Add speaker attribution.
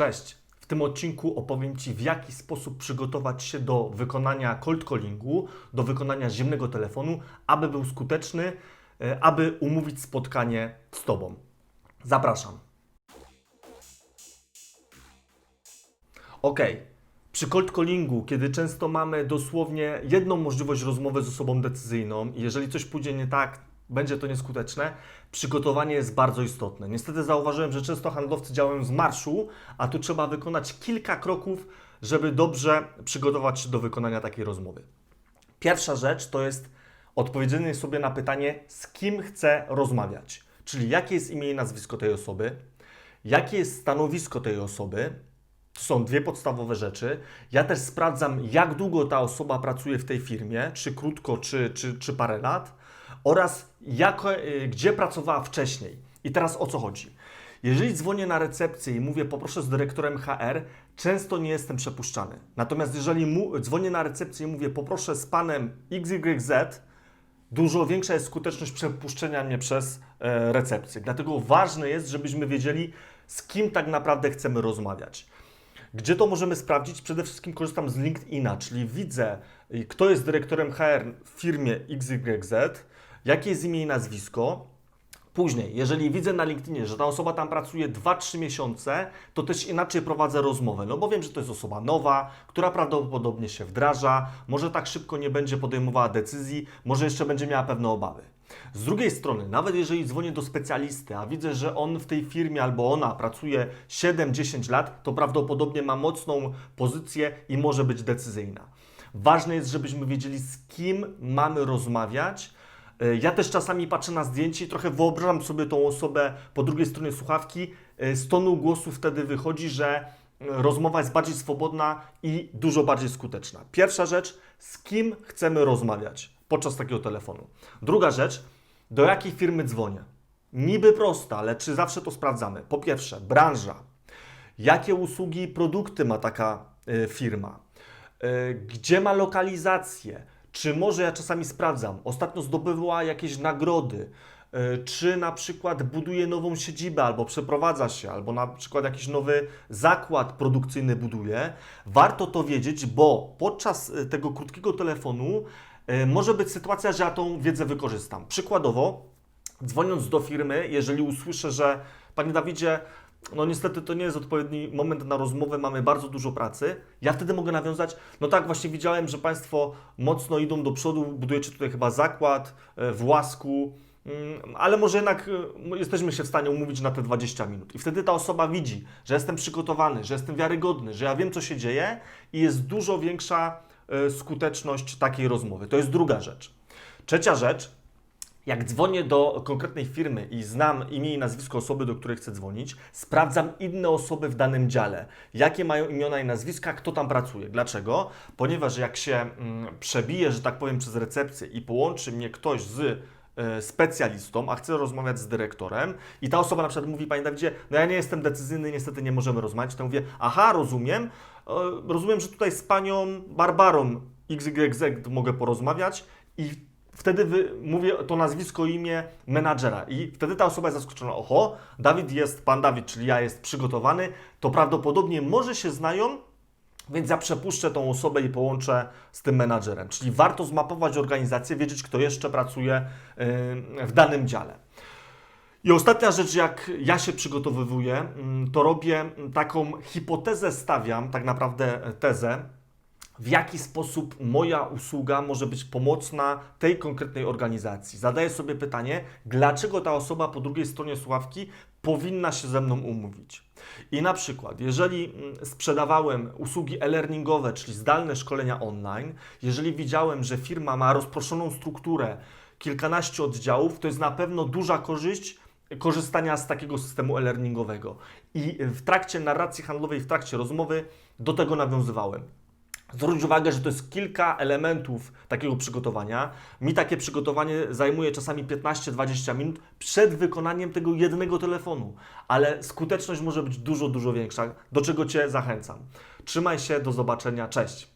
Speaker 1: Cześć! W tym odcinku opowiem Ci, w jaki sposób przygotować się do wykonania cold callingu, do wykonania zimnego telefonu, aby był skuteczny, e, aby umówić spotkanie z Tobą. Zapraszam. Ok. Przy cold callingu, kiedy często mamy dosłownie jedną możliwość rozmowy z osobą decyzyjną jeżeli coś pójdzie nie tak, będzie to nieskuteczne, przygotowanie jest bardzo istotne. Niestety zauważyłem, że często handlowcy działają z marszu, a tu trzeba wykonać kilka kroków, żeby dobrze przygotować się do wykonania takiej rozmowy. Pierwsza rzecz to jest odpowiedzenie sobie na pytanie, z kim chcę rozmawiać. Czyli jakie jest imię i nazwisko tej osoby, jakie jest stanowisko tej osoby. To są dwie podstawowe rzeczy. Ja też sprawdzam, jak długo ta osoba pracuje w tej firmie, czy krótko, czy, czy, czy parę lat, oraz y, gdzie pracowała wcześniej. I teraz o co chodzi? Jeżeli dzwonię na recepcję i mówię poproszę z dyrektorem HR, często nie jestem przepuszczany. Natomiast jeżeli mu, dzwonię na recepcję i mówię poproszę z panem XYZ, dużo większa jest skuteczność przepuszczenia mnie przez e, recepcję. Dlatego ważne jest, żebyśmy wiedzieli, z kim tak naprawdę chcemy rozmawiać. Gdzie to możemy sprawdzić? Przede wszystkim korzystam z LinkedIna, czyli widzę, kto jest dyrektorem HR w firmie XYZ, jakie jest imię i nazwisko. Później, jeżeli widzę na LinkedInie, że ta osoba tam pracuje 2-3 miesiące, to też inaczej prowadzę rozmowę. No bo wiem, że to jest osoba nowa, która prawdopodobnie się wdraża, może tak szybko nie będzie podejmowała decyzji, może jeszcze będzie miała pewne obawy. Z drugiej strony, nawet jeżeli dzwonię do specjalisty, a widzę, że on w tej firmie albo ona pracuje 7-10 lat, to prawdopodobnie ma mocną pozycję i może być decyzyjna. Ważne jest, żebyśmy wiedzieli, z kim mamy rozmawiać. E, Ja też czasami patrzę na zdjęcie i trochę wyobrażam sobie tą osobę po drugiej stronie słuchawki. E, Z tonu głosu wtedy wychodzi, że e, rozmowa jest bardziej swobodna i dużo bardziej skuteczna. Pierwsza rzecz, z kim chcemy rozmawiać podczas takiego telefonu. Druga rzecz, do jakiej firmy dzwonię. Niby prosta, ale czy zawsze to sprawdzamy? Po pierwsze, branża. Jakie usługi i produkty ma taka firma? Gdzie ma lokalizację? Czy może ja czasami sprawdzam, ostatnio zdobywała jakieś nagrody, e, czy na przykład buduje nową siedzibę, albo przeprowadza się, albo na przykład jakiś nowy zakład produkcyjny buduje. Warto to wiedzieć, bo podczas e, tego krótkiego telefonu e, może być sytuacja, że ja tą wiedzę wykorzystam. Przykładowo, dzwoniąc do firmy, jeżeli usłyszę, że Panie Dawidzie, no niestety to nie jest odpowiedni moment na rozmowę, mamy bardzo dużo pracy. Ja wtedy mogę nawiązać, no tak, właśnie widziałem, że Państwo mocno idą do przodu, budujecie tutaj chyba zakład e, w Łasku, mm, ale może jednak e, jesteśmy się w stanie umówić na te 20 minut. I wtedy ta osoba widzi, że jestem przygotowany, że jestem wiarygodny, że ja wiem, co się dzieje i jest dużo większa e, skuteczność takiej rozmowy. To jest druga rzecz. Trzecia rzecz, jak dzwonię do konkretnej firmy i znam imię i nazwisko osoby, do której chcę dzwonić, sprawdzam inne osoby w danym dziale. Jakie mają imiona i nazwiska, kto tam pracuje. Dlaczego? Ponieważ jak się mm, przebije, że tak powiem, przez recepcję i połączy mnie ktoś z e, specjalistą, a chcę rozmawiać z dyrektorem i ta osoba na przykład mówi, Panie Dawidzie, no ja nie jestem decyzyjny, niestety nie możemy rozmawiać, to mówię, aha, rozumiem, e, rozumiem, że tutaj z Panią Barbarą XYZ mogę porozmawiać i wtedy wy, mówię to nazwisko, imię menadżera i wtedy ta osoba jest zaskoczona. Oho, Dawid jest, pan Dawid, czyli ja jest przygotowany, to prawdopodobnie może się znają, więc ja przepuszczę tą osobę i połączę z tym menadżerem. Czyli warto zmapować organizację, wiedzieć, kto jeszcze pracuje yy, w danym dziale. I ostatnia rzecz, jak ja się przygotowywuję, mm, to robię taką hipotezę, stawiam tak naprawdę tezę, w jaki sposób moja usługa może być pomocna tej konkretnej organizacji. Zadaję sobie pytanie, dlaczego ta osoba po drugiej stronie słuchawki powinna się ze mną umówić. I na przykład, jeżeli mm, sprzedawałem usługi e-learningowe, czyli zdalne szkolenia online, jeżeli widziałem, że firma ma rozproszoną strukturę, kilkanaście oddziałów, to jest na pewno duża korzyść korzystania z takiego systemu e-learningowego. I w trakcie narracji handlowej, w trakcie rozmowy do tego nawiązywałem. Zwróć uwagę, że to jest kilka elementów takiego przygotowania. Mi takie przygotowanie zajmuje czasami 15-20 minut przed wykonaniem tego jednego telefonu, ale skuteczność może być dużo, dużo większa, do czego Cię zachęcam. Trzymaj się, do zobaczenia, cześć.